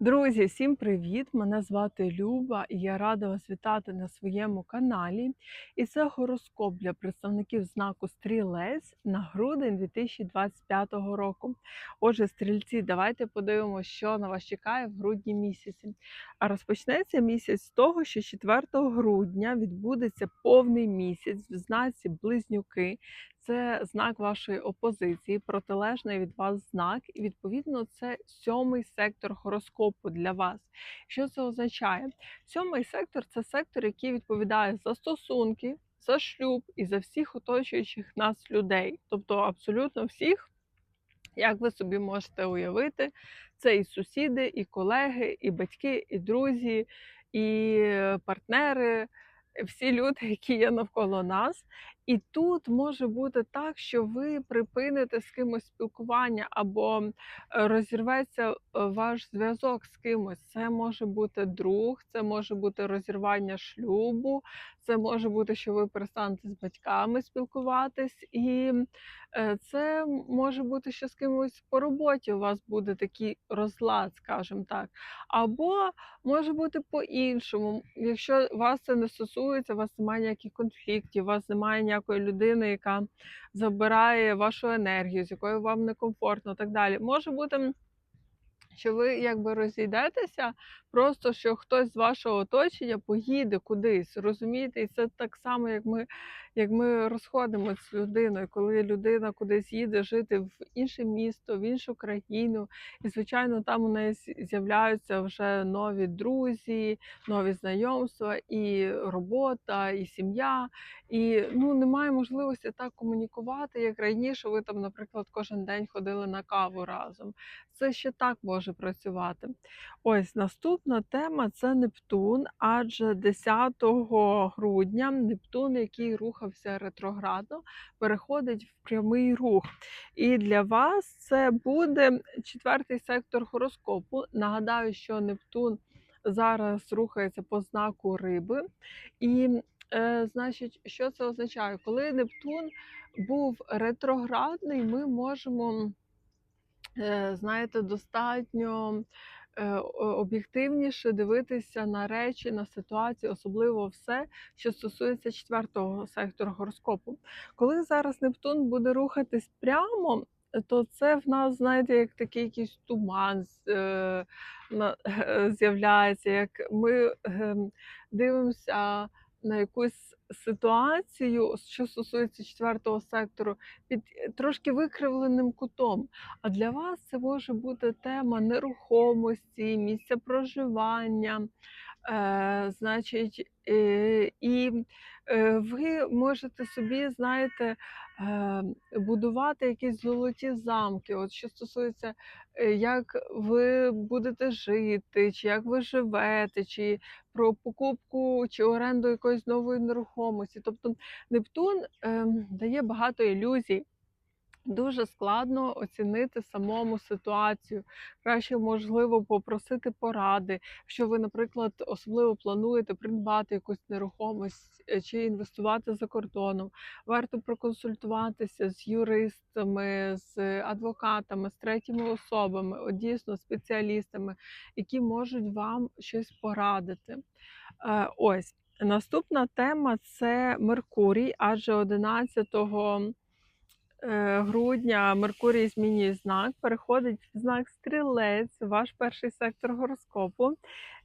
Друзі, всім привіт! Мене звати Люба і я рада вас вітати на своєму каналі. І це гороскоп для представників знаку Стрілець на грудень 2025 року. Отже, стрільці, давайте подивимося, що на вас чекає в грудні місяці. А розпочнеться місяць з того, що 4 грудня відбудеться повний місяць в знаці Близнюки. Це знак вашої опозиції, протилежний від вас знак, і відповідно це сьомий сектор гороскопу для вас. Що це означає? Сьомий сектор це сектор, який відповідає за стосунки, за шлюб і за всіх оточуючих нас людей, тобто абсолютно всіх. Як ви собі можете уявити, це і сусіди, і колеги, і батьки, і друзі, і партнери, всі люди, які є навколо нас. І тут може бути так, що ви припините з кимось спілкування або е, розірветься е, ваш зв'язок з кимось. Це може бути друг, це може бути розірвання шлюбу, це може бути, що ви перестанете з батьками спілкуватись, і е, це може бути, що з кимось по роботі у вас буде такий розлад, скажімо так. Або може бути по-іншому. Якщо вас це не стосується, у вас немає ніяких конфліктів, у вас немає ніякої людини, яка забирає вашу енергію, з якою вам некомфортно, так далі. Може бути, що ви якби розійдетеся, просто що хтось з вашого оточення поїде кудись, розумієте? І це так само, як ми, як ми розходимося з людиною, коли людина кудись їде жити в інше місто, в іншу країну. І, звичайно, там у неї з'являються вже нові друзі, нові знайомства, і робота, і сім'я. І ну, немає можливості так комунікувати, як раніше. Ви там, наприклад, кожен день ходили на каву разом. Це ще так може працювати. Ось наступна тема це Нептун, адже 10 грудня Нептун, який рухався ретроградно, переходить в прямий рух. І для вас це буде четвертий сектор гороскопу. Нагадаю, що Нептун зараз рухається по знаку риби. І, е, значить, що це означає? Коли Нептун був ретроградний, ми можемо. Е, знаєте, достатньо об'єктивніше дивитися на речі, на ситуацію, особливо все, що стосується четвертого сектору гороскопу. Коли зараз Нептун буде рухатись прямо, то це в нас, знаєте, як такий якийсь туман е, з'являється, як ми ем, дивимося на якусь ситуацію, що стосується четвертого сектору, під трошки викривленим кутом. А для вас це може бути тема нерухомості, місця проживання. Е, Значить, е, і ви можете собі, знаєте, е, будувати якісь золоті замки. От що стосується, е, як ви будете жити, чи як ви живете, чи про покупку чи оренду якоїсь нової нерухомості. Тобто Нептун е, дає багато ілюзій. Дуже складно оцінити самому ситуацію. Краще, можливо, попросити поради, якщо ви, наприклад, особливо плануєте придбати якусь нерухомість е, чи інвестувати за кордоном. Варто проконсультуватися з юристами, з адвокатами, з третіми особами, дійсно спеціалістами, які можуть вам щось порадити. Е, ось наступна тема це Меркурій, адже 11 Е, грудня Меркурій змінює знак, переходить в знак стрілець, ваш перший сектор гороскопу.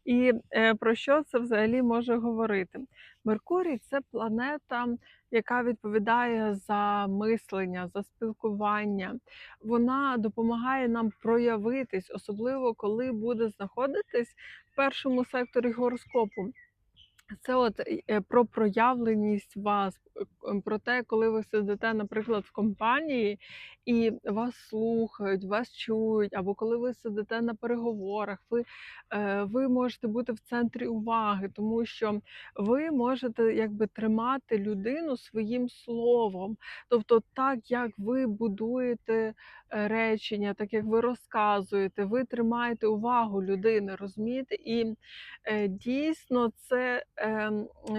І е, про що це взагалі може говорити? Меркурій це планета, яка відповідає за мислення, за спілкування. Вона допомагає нам проявитись, особливо коли буде знаходитись в першому секторі гороскопу. Це от е, про проявленість вас, е, про те, коли ви сидите, наприклад, в компанії і вас слухають, вас чують, або коли ви сидите на переговорах, ви е, ви можете бути в центрі уваги, тому що ви можете якби тримати людину своїм словом. Тобто, так як ви будуєте речення, так як ви розказуєте, ви тримаєте увагу людини, розумієте? І дійсно це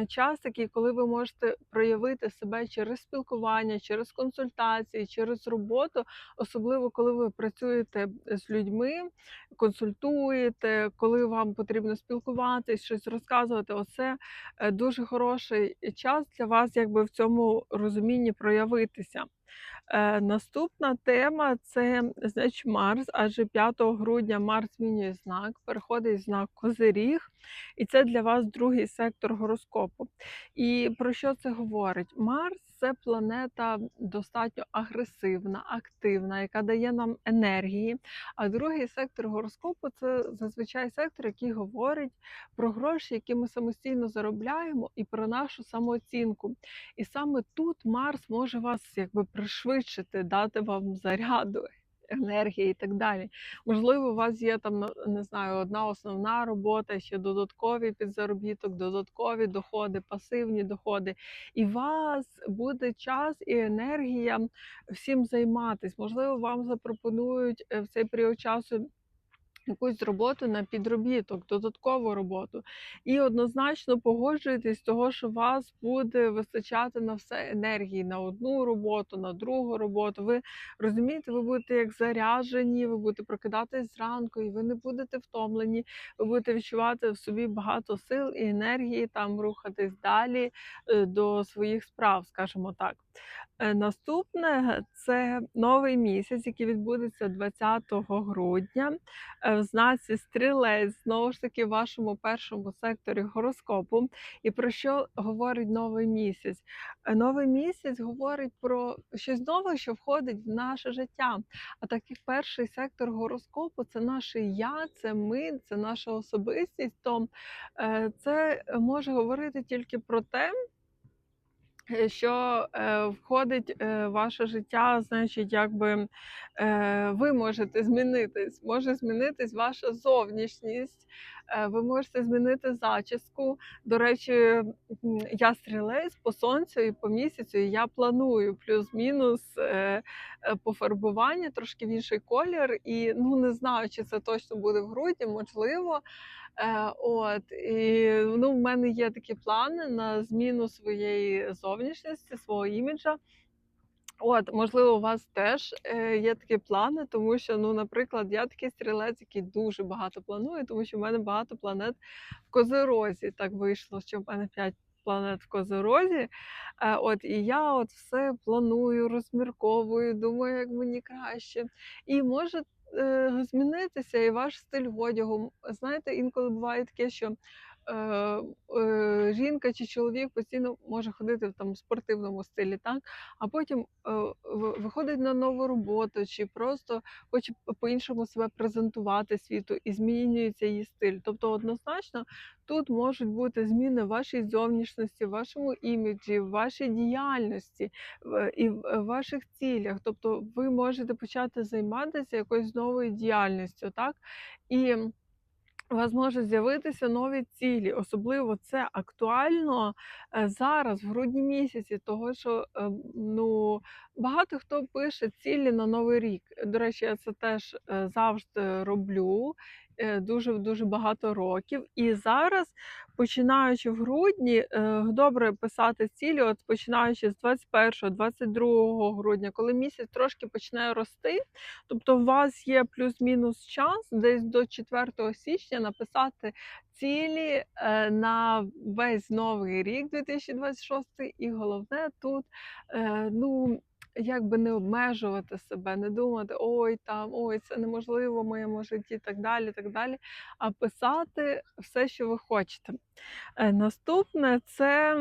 час такий, коли ви можете проявити проявити себе через спілкування, через консультації, через роботу, особливо коли ви працюєте з людьми, консультуєте, коли вам потрібно спілкуватись, щось розказувати. Оце е, дуже хороший час для вас, якби в цьому розумінні проявитися. Е, наступна тема це значить Марс, адже 5 грудня Марс змінює знак, переходить знак Козиріг, і це для вас другий сектор гороскопу. І про що це говорить? Марс це планета достатньо агресивна, активна, яка дає нам енергії. А другий сектор гороскопу це зазвичай сектор, який говорить про гроші, які ми самостійно заробляємо, і про нашу самооцінку. І саме тут Марс може вас якби пришвидшити, дати вам заряду. Енергії і так далі. Можливо, у вас є там не знаю, одна основна робота, ще додаткові підзаробіток, додаткові доходи, пасивні доходи. І у вас буде час і енергія всім займатись. Можливо, вам запропонують е, в цей період часу якусь роботу на підробіток, додаткову роботу. І однозначно погоджуєтесь того, що вас буде вистачати на все енергії, на одну роботу, на другу роботу. Ви розумієте, ви будете як заряжені, ви будете прокидатись зранку, і ви не будете втомлені, ви будете відчувати в собі багато сил і енергії, там рухатись далі е, до своїх справ, скажімо так. Е, Наступне це новий місяць, який відбудеться 20 грудня е, в знаці стрілець, знову ж таки, в вашому першому секторі гороскопу. І про що говорить новий місяць? Е, Новий місяць говорить про щось нове, що входить в наше життя. А так як перший сектор гороскопу це наше я, це ми, це наша особистість, то це може говорити тільки про те. Що е, входить е, в ваше життя, значить, якби е, ви можете змінитись, може змінитись ваша зовнішність, е, ви можете змінити зачіску. До речі, я стрілець по сонцю і по місяцю, і я планую плюс-мінус е, е, пофарбування, трошки в інший колір. І ну не знаю, чи це точно буде в грудні, можливо. Е, от і ну, в мене є такі плани на зміну своєї зовнішності, свого іміджа. От, можливо, у вас теж е, є такі плани, тому що, ну, наприклад, я такий стрілець, який дуже багато планує, тому що в мене багато планет в Козирозі. Так вийшло, що в мене 5 планет в Козирозі. Е, от, і я от все планую, розмірковую, думаю, як мені краще. І може змінитися і ваш стиль одягу. Знаєте, інколи буває таке, що е, е, жінка чи чоловік постійно може ходити в там спортивному стилі, так? а потім е, виходить на нову роботу, чи просто хоче по-іншому себе презентувати світу і змінюється її стиль. Тобто, однозначно, тут можуть бути зміни в вашій зовнішності, в вашому іміджі, в вашій діяльності і в ваших цілях. Тобто, ви можете почати займатися якоюсь новою діяльністю, так? І у вас може з'явитися нові цілі. Особливо це актуально е, зараз, в грудні місяці, того що е, ну, багато хто пише цілі на новий рік. До речі, я це теж е, завжди роблю. Е, Дуже дуже багато років, і зараз, починаючи в грудні, е, добре писати цілі, от починаючи з 21-22 грудня, коли місяць трошки почне рости, Тобто у вас є плюс-мінус час десь до 4 січня написати цілі е, на весь новий рік 2026. І головне тут ну. Якби не обмежувати себе, не думати, ой, там, ой, це неможливо в моєму житті, так далі, так далі. А писати все, що ви хочете. Е, Наступне це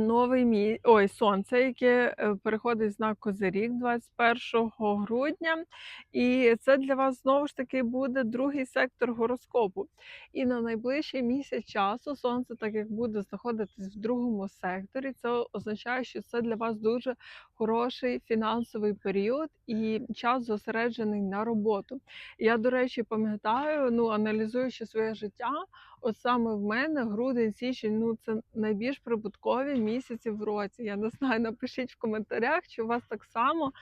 Новий мій... Ой, сонце, яке е, переходить знак Козиріг 21 грудня. І це для вас знову ж таки буде другий сектор гороскопу. І на найближчий місяць часу сонце, так як буде знаходитись в другому секторі, це означає, що це для вас дуже хороший фінансовий період і час зосереджений на роботу. Я, до речі, пам'ятаю, ну аналізуючи своє життя, от саме в мене грудень, січень, ну це найбільш прибуткові місяці в році. Я не знаю, напишіть в коментарях, чи у вас так само.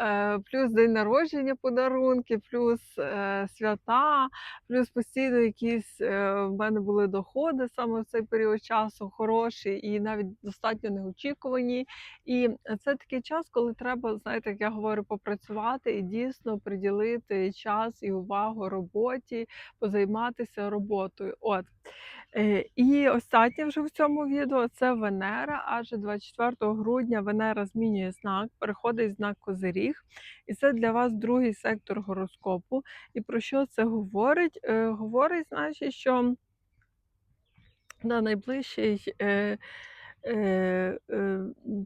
Е, Плюс день народження, подарунки, плюс е, свята, плюс постійно якісь е, в мене були доходи саме в цей період часу хороші і навіть достатньо неочікувані. І це такий час, коли треба, знаєте, як я говорю, попрацювати і дійсно приділити час і увагу роботі, позайматися роботою. От. Е, І останнє вже в цьому відео це Венера, адже 24 грудня Венера змінює знак, переходить знак Козиріг, і це для вас другий сектор гороскопу. І про що це говорить? Е, Говорить, значить, що на найближчий е,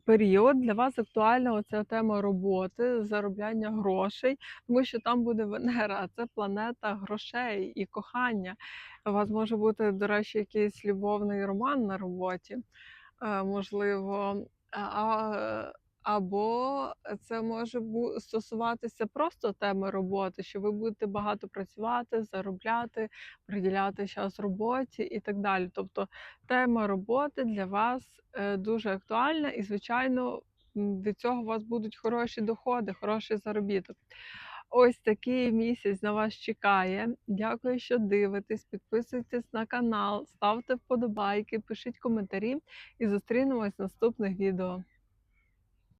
період для вас актуальна оця тема роботи, заробляння грошей, тому що там буде Венера, це планета грошей і кохання. У вас може бути, до речі, якийсь любовний роман на роботі, е, можливо, а, або це може стосуватися просто теми роботи, що ви будете багато працювати, заробляти, приділяти час роботі і так далі. Тобто тема роботи для вас е, дуже актуальна, і, звичайно, від цього у вас будуть хороші доходи, хороший заробіток. Ось такий місяць на вас чекає. Дякую, що дивитесь. Підписуйтесь на канал, ставте вподобайки, пишіть коментарі і зустрінемось в наступних відео.